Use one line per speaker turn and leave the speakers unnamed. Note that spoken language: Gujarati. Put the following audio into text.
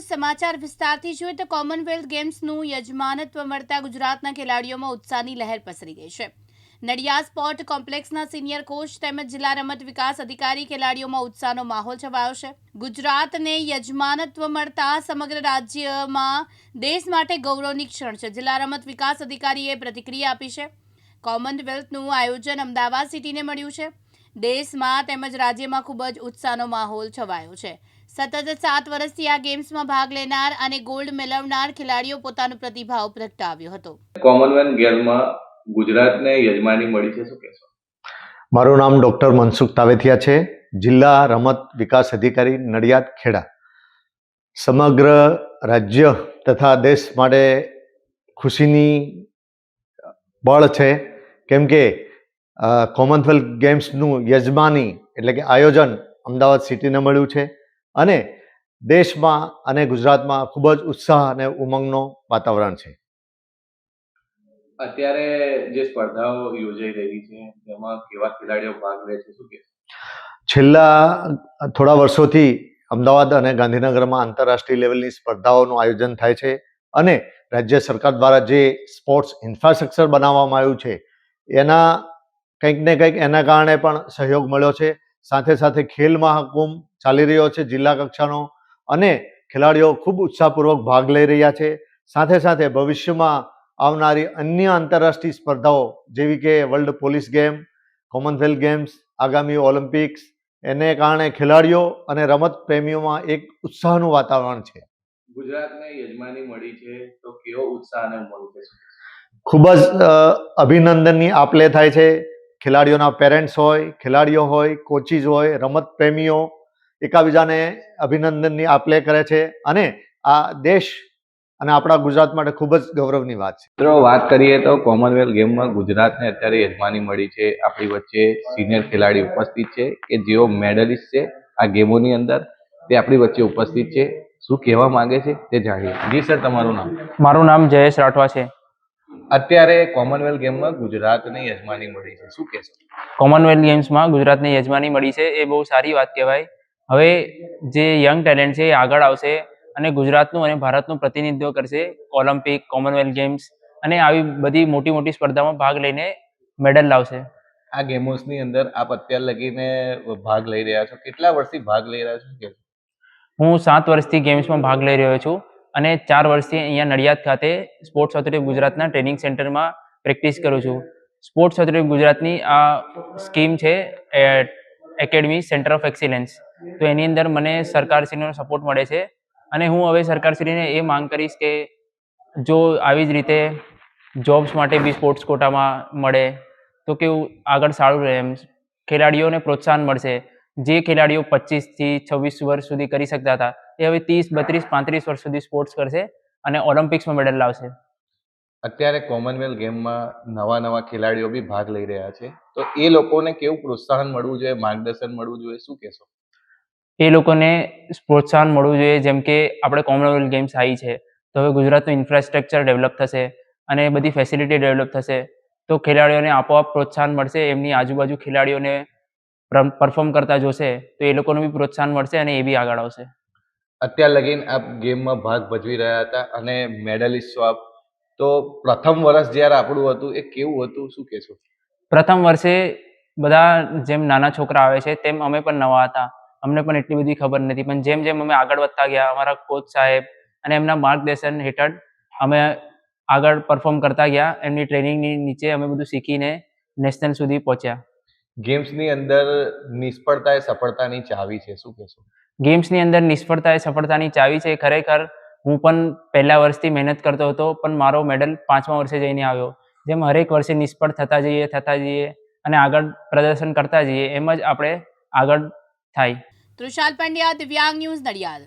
સમાચાર વિસ્તારથી જોઈએ તો કોમનવેલ્થ ગેમ્સનું યજમાનત્વ મળતા ગુજરાતના ખેલાડીઓમાં ઉત્સાહની લહેર પસરી ગઈ છે. નડિયાદ સ્પોર્ટ કોમ્પ્લેક્સના સિનિયર કોચ તેમજ જિલ્લા રમત વિકાસ અધિકારી ખેલાડીઓમાં ઉત્સાહનો માહોલ છવાયો છે. ગુજરાતને યજમાનત્વ મળતા સમગ્ર રાજ્યમાં દેશ માટે ગૌરવની ક્ષણ છે. જિલ્લા રમત વિકાસ અધિકારીએ પ્રતિક્રિયા આપી છે. કોમનવેલ્થનું આયોજન અમદાવાદ સિટીને મળ્યું છે. દેશમાં તેમજ રાજ્યમાં ખૂબ જ ઉત્સાહનો માહોલ છવાયો છે. સતત સાત વર્ષથી આ ગેમ્સમાં ભાગ લેનાર અને ગોલ્ડ મેળવનાર ખેલાડીઓ પોતાનો પ્રતિભાવ પ્રગટાવ્યો હતો.
કોમનવેલ્થ ગેમમાં ગુજરાતને યજમાની મળી છે શું કહેશો?
મારું નામ ડૉક્ટર મનસુખ તાવેથિયા છે જિલ્લા રમત વિકાસ અધિકારી નડિયાદ ખેડા. સમગ્ર રાજ્ય તથા દેશ માટે ખુશીની બળ છે કેમ કે કોમનવેલ્થ ગેમ્સનું યજમાની એટલે કે આયોજન અમદાવાદ સિટીને મળ્યું છે. અને દેશમાં અને ગુજરાતમાં ખૂબ જ ઉત્સાહ અને ઉમંગનો વાતાવરણ છે.
અત્યારે જે સ્પર્ધાઓ યોજાઈ રહી છે તેમાં કેવા ખેલાડીઓ ભાગ લે છે શું કે
છેલ્લા થોડા વર્ષોથી અમદાવાદ અને ગાંધીનગરમાં આંતરરાષ્ટ્રીય લેવલની સ્પર્ધાઓનું આયોજન થાય છે અને રાજ્ય સરકાર દ્વારા જે સ્પોર્ટ્સ ઇન્ફ્રાસ્ટ્રક્ચર બનાવવામાં આવ્યું છે એના કંઈક ને કંઈક એના કારણે પણ સહયોગ મળ્યો છે. સાથે સાથે ખેલ મહાકુંભ ચાલી રહ્યો છે જિલ્લા કક્ષાનો. અને ખેલાડીઓ ખૂબ ઉત્સાહપૂર્વક ભાગ લઈ રહ્યા છે. સાથે સાથે ભવિષ્યમાં આવનારી અન્ય આંતરરાષ્ટ્રીય સ્પર્ધાઓ જેવી કે world police game Commonwealth games આગામી ઓલિમ્પિક્સ એને કારણે ખેલાડીઓ અને રમત પ્રેમીઓમાં એક ઉત્સાહનું વાતાવરણ છે.
ગુજરાતને યજમાની મળી છે તો કેવો ઉત્સાહ અને ઉમંગ છે?
ખૂબ જ અભિનંદનની આપલે થાય છે. ખેલાડીઓના પેરેન્ટ્સ હોય ખેલાડીઓ હોય કોચિસ હોય રમત પ્રેમીઓ એકાબીજાને અભિનંદનની આપલે કરે છે અને આ દેશ અને આપણા ગુજરાત માટે ખૂબ જ ગૌરવની વાત છે.
મિત્રો વાત કરીએ તો કોમનવેલ્થ ગેમમાં ગુજરાતને અત્યારે યજમાની મળી છે. આપણી વચ્ચે સિનિયર ખેલાડી ઉપસ્થિત છે કે જેઓ મેડલિસ્ટ છે આ ગેમોની અંદર. તે આપણી વચ્ચે ઉપસ્થિત છે. શું કહેવા માંગે છે તે જાણીએ. જી સર તમારું નામ?
મારું નામ જયેશ રાઠવા છે.
અત્યારે કોમનવેલ્થ ગેમમાં ગુજરાતને યજમાની મળી છે. શું કહેશો?
કોમનવેલ્થ ગેમ્સમાં ગુજરાતને યજમાની મળી છે. એ બહુ સારી વાત કહેવાય. હવે જે યંગ ટેલેન્ટ છે એ આગળ આવશે અને ગુજરાતનું અને ભારતનું પ્રતિનિધિત્વ કરશે ઓલિમ્પિક કોમનવેલ્થ ગેમ્સ અને આવી બધી મોટી મોટી સ્પર્ધામાં ભાગ લઈને મેડલ લાવશે.
આ ગેમોસની અંદર આપ અત્યાર લગીને ભાગ લઈ રહ્યા છો. કેટલા વર્ષથી ભાગ લઈ રહ્યા છો?
હું સાત વર્ષથી ગેમ્સમાં ભાગ લઈ રહ્યો છું. અને ચાર વર્ષથી અહીંયા નડિયાદ ખાતે સ્પોર્ટ્સ ઓથોરિટી ગુજરાતના ટ્રેનિંગ સેન્ટરમાં પ્રેક્ટિસ કરું છું. સ્પોર્ટ્સ ઓથોરિટી ગુજરાતની આ સ્કીમ છે એકેડમી સેન્ટર ઓફ એક્સિલન્સ તો એની અંદર મને સરકારશ્રીનો સપોર્ટ મળે છે અને હું હવે સરકારશ્રીને એ માંગ કરીશ કે જો આવી જ રીતે જોબ્સ માટે બી સ્પોર્ટ્સ કોટામાં મળે, તો કેવું આગળ સારું રહે એમ. ખેલાડીઓને પ્રોત્સાહન મળશે. જે ખેલાડીઓ પચીસથી છવ્વીસ વર્ષ સુધી કરી શકતા હતા એ હવે ત્રીસ બત્રીસ પાંત્રીસ વર્ષ સુધી સ્પોર્ટ્સ કરશે અને ઓલિમ્પિક્સમાં મેડલ લાવશે.
અત્યારે કોમનવેલ્થ ગેમમાં નવા નવા ખેલાડીઓ બી ભાગ લઈ રહ્યા છે. તો એ લોકોને કેવું પ્રોત્સાહન મળવું જોઈએ માર્ગદર્શન મળવું જોઈએ શું કહેશો?
એ લોકોને પ્રોત્સાહન મળવું જોઈએ જેમ કે આપણે કોમનવેલ્થ ગેમ્સ આવી છે તો હવે ગુજરાતનું ઇન્ફ્રાસ્ટ્રક્ચર ડેવલપ થશે અને બધી ફેસિલિટી ડેવલપ થશે તો ખેલાડીઓને આપોઆપ પ્રોત્સાહન મળશે એમની આજુબાજુ ખેલાડીઓને પરફોર્મ કરતા જોશે તો એ લોકોને બી પ્રોત્સાહન મળશે અને એ બી આગળ આવશે.
અત્યાર લગીન આપ ગેમમાં ભાગ ભજવી રહ્યા હતા અને મેડલિસ્ટ છો આપ. તો પ્રથમ વર્ષ જ્યારે આપણું હતું એ કેવું હતું? શું કહેશો?
પ્રથમ વર્ષે બધા જેમ નાના છોકરા આવે છે તેમ અમે પણ નવા હતા. અમને પણ એટલી બધી ખબર નથી પણ જેમ જેમ અમે આગળ વધતા ગયા અમારા કોચ સાહેબ અને એમના માર્ગદર્શન હેઠળ અમે આગળ પરફોર્મ કરતા ગયા. એમની ટ્રેનિંગની નીચે અમે બધું શીખીને નેશનલ સુધી પહોંચ્યા.
ગેમ્સની અંદર નિષ્ફળતા એ સફળતાની ચાવી છે. શું કહેશો?
ગેમ્સની અંદર નિષ્ફળતા એ સફળતાની ચાવી છે ખરેખર હું પણ પહેલા વર્ષથી મહેનત કરતો હતો, પણ મારો મેડલ પાંચમા વર્ષે જઈને આવ્યો. જેમ હરેક વર્ષે નિષ્ફળ થતા જઈએ થતા જઈએ અને આગળ પ્રદર્શન કરતા જઈએ, એમ જ આપણે આગળ થાય.
તૃષાલ પંડ્યા, દિવ્યાંગ ન્યૂઝ નડિયાદ.